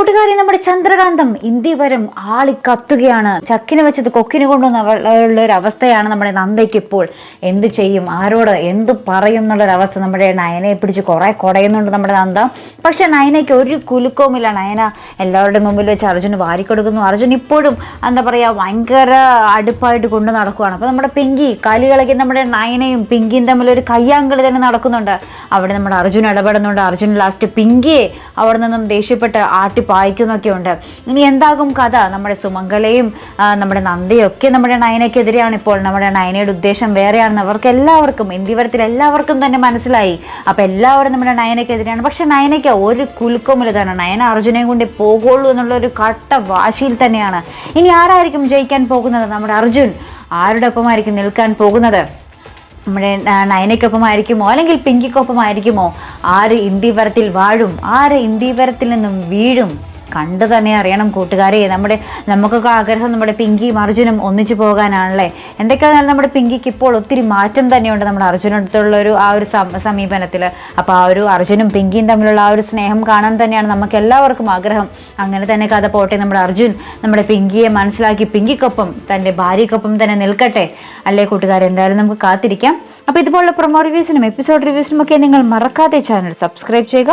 കൂട്ടുകാരി നമ്മുടെ ചന്ദ്രകാന്തം ഇന്ത്യ വരും ആളി കത്തുകയാണ്. ചക്കിനെ വെച്ചത് കൊക്കിനെ കൊണ്ടുവന്ന ഒരു അവസ്ഥയാണ് നമ്മുടെ നന്ദയ്ക്ക് ഇപ്പോൾ. എന്ത് ചെയ്യും? ആരോട് എന്ത് പറയും എന്നുള്ളൊരു അവസ്ഥ നമ്മുടെ നയനയെ പിടിച്ച് കുറെ കുടയുന്നുണ്ട് നമ്മുടെ നന്ദ. പക്ഷെ നയനയ്ക്ക് ഒരു കുലുക്കവുമില്ല. നയന എല്ലാവരുടെ മുമ്പിൽ വെച്ച് അർജുന് വാരിക്കൊടുക്കുന്നു. അർജുൻ ഇപ്പോഴും എന്താ പറയുക ഭയങ്കര അടുപ്പായിട്ട് കൊണ്ട് നടക്കുകയാണ് അപ്പോൾ നമ്മുടെ പിങ്കി കളി കളിക്കുന്ന നമ്മുടെ നയനയും പിങ്കിയും തമ്മിൽ ഒരു കയ്യാങ്കളി തന്നെ നടക്കുന്നുണ്ട്. അവിടെ നമ്മുടെ അർജുൻ ഇടപെടുന്നുണ്ട്. അർജുൻ ലാസ്റ്റ് പിങ്കിയെ അവിടെ നിന്നും ദേഷ്യപ്പെട്ട് ആട്ടി പായിക്കുന്നൊക്കെ ഉണ്ട് ഇനി എന്താകും കഥ? നമ്മുടെ സുമംഗലയും നമ്മുടെ നന്ദയൊക്കെ നമ്മുടെ നയനയ്ക്കെതിരെയാണ് ഇപ്പോൾ. നമ്മുടെ നയനയുടെ ഉദ്ദേശം വേറെയാണെന്ന് അവർക്ക് എല്ലാവർക്കും ഇന്ത്യവരത്തിൽ എല്ലാവർക്കും തന്നെ മനസ്സിലായി. അപ്പോൾ എല്ലാവരും നമ്മുടെ നയനയ്ക്കെതിരെയാണ്. പക്ഷെ നയനയ്ക്ക് ഒരു കുലുക്കമില്ലതാണ് നയന അർജുനയും കൊണ്ട് പോകുള്ളൂ എന്നുള്ള ഒരു കട്ട വാശിയിൽ തന്നെയാണ്. ഇനി ആരായിരിക്കും ജയിക്കാൻ പോകുന്നത്? നമ്മുടെ അർജുൻ. ആരുടെ ഒപ്പമായിരിക്കും നിൽക്കാൻ പോകുന്നത്? നമ്മുടെ നയനയ്ക്കൊപ്പമായിരിക്കുമോ? അല്ലെങ്കിൽ പിങ്കിക്കൊപ്പമായിരിക്കുമോ? ആര് ഇന്ത്യവരത്തിൽ വാഴും? ആര് ഇന്ത്യവരത്തിൽ നിന്നും വീഴും? കണ്ടു തന്നെ അറിയണം കൂട്ടുകാരെ. നമ്മുടെ നമുക്കൊക്കെ ആഗ്രഹം നമ്മുടെ പിങ്കിയും അർജുനും ഒന്നിച്ചു പോകാനാണല്ലേ? എന്തൊക്കെയാണെങ്കിലും നമ്മുടെ പിങ്കിക്ക് ഇപ്പോൾ ഒത്തിരി മാറ്റം തന്നെയുണ്ട് നമ്മുടെ അർജുനടുത്തുള്ള ഒരു ആ ഒരു സമീപനത്തിൽ അപ്പോൾ ആ ഒരു അർജുനും പിങ്കിയും തമ്മിലുള്ള ആ ഒരു സ്നേഹം കാണാൻ തന്നെയാണ് നമുക്ക് എല്ലാവർക്കും ആഗ്രഹം. അങ്ങനെ തന്നെ കഥ പോട്ടെ. നമ്മുടെ അർജുൻ നമ്മുടെ പിങ്കിയെ മനസ്സിലാക്കി പിങ്കിക്കൊപ്പം തന്റെ ഭാര്യക്കൊപ്പം തന്നെ നിൽക്കട്ടെ. അല്ലേ കൂട്ടുകാരെ? എന്തായാലും നമുക്ക് കാത്തിരിക്കാം. അപ്പോൾ ഇതുപോലുള്ള പ്രൊമോ റിവ്യൂസിനും എപ്പിസോഡ് റിവ്യൂസിനും ഒക്കെ നിങ്ങൾ മറക്കാതെ ചാനൽ സബ്സ്ക്രൈബ് ചെയ്യുക.